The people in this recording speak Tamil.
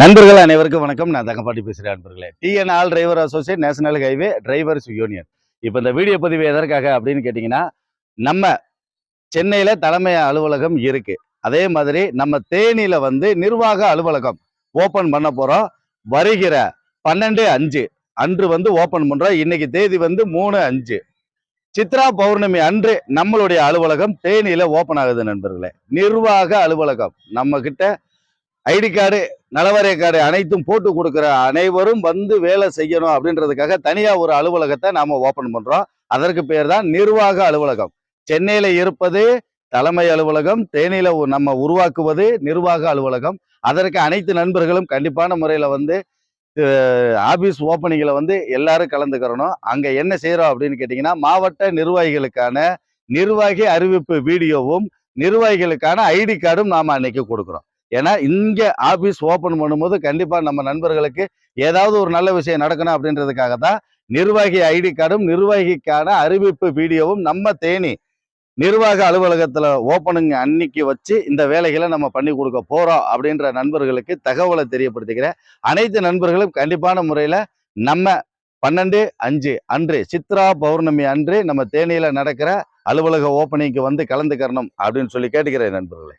நண்பர்கள் அனைவருக்கும் வணக்கம். நான் தங்கப்பாட்டி பேசுகிறேன் நண்பர்களே TN all driver associate national highway drivers union இப்போ இந்த வீடியோ பதிவு எதற்காக அப்படின்னு கேட்டிங்கன்னா நம்ம சென்னையில் தலைமை அலுவலகம் இருக்குது அதே மாதிரி நம்ம தேனியில் வந்து நிர்வாக அலுவலகம் ஓப்பன் பண்ண போகிறோம் வருகிற பன்னெண்டு அஞ்சு. அன்று வந்து ஓப்பன் பண்ணுறோம் இன்னைக்கு தேதி வந்து மூணு அஞ்சு. சித்ரா பௌர்ணமி அன்று நம்மளுடைய அலுவலகம் தேனியில் ஓப்பன் ஆகுது நண்பர்களே. நிர்வாக அலுவலகம். நம்மக்கிட்ட ஐடி கார்டு நலவாரிய கார்டு அனைத்தும் போட்டு கொடுக்குற அனைவரும் வந்து வேலை செய்யணும் அப்படின்றதுக்காக தனியாக ஒரு அலுவலகத்தை நாம் ஓப்பன் பண்ணுறோம் அதற்கு பேர் தான் நிர்வாக அலுவலகம். சென்னையில் இருப்பது தலைமை அலுவலகம் தேனியில் நம்ம உருவாக்குவது நிர்வாக அலுவலகம். அதற்கு அனைத்து நண்பர்களும் கண்டிப்பான முறையில் வந்து ஆபீஸ் ஓப்பனிங்கில் வந்து எல்லாரும் கலந்துக்கிறணும். அங்கே என்ன செய்கிறோம் அப்படின்னு கேட்டிங்கன்னா மாவட்ட நிர்வாகிகளுக்கான நிர்வாகி அறிவிப்பு வீடியோவும் நிர்வாகிகளுக்கான ஐடி கார்டும் நாம் அன்னைக்கு கொடுக்குறோம். ஏன்னா இங்கே ஆபீஸ் ஓப்பன் பண்ணும்போது கண்டிப்பா நம்ம நண்பர்களுக்கு ஏதாவது ஒரு நல்ல விஷயம் நடக்கணும் அப்படின்றதுக்காக தான் நிர்வாகி ஐடி கார்டும் நிர்வாகிக்கான அறிவிப்பு வீடியோவும் நம்ம தேனி நிர்வாக அலுவலகத்தில் ஓப்பனிங் அன்னைக்கு வச்சு இந்த வேலைகளை நம்ம பண்ணி கொடுக்க போறோம் அப்படின்ற நண்பர்களுக்கு தகவலை தெரியப்படுத்திக்கிறேன். அனைத்து நண்பர்களும் கண்டிப்பான முறையில் நம்ம பன்னெண்டு அஞ்சு அன்று சித்ரா பௌர்ணமி அன்று நம்ம தேனியில் நடக்கிற அலுவலக ஓப்பனிங்க்கு வந்து கலந்துக்கிறணும் அப்படின்னு சொல்லி கேட்டுக்கிறேன் நண்பர்களே.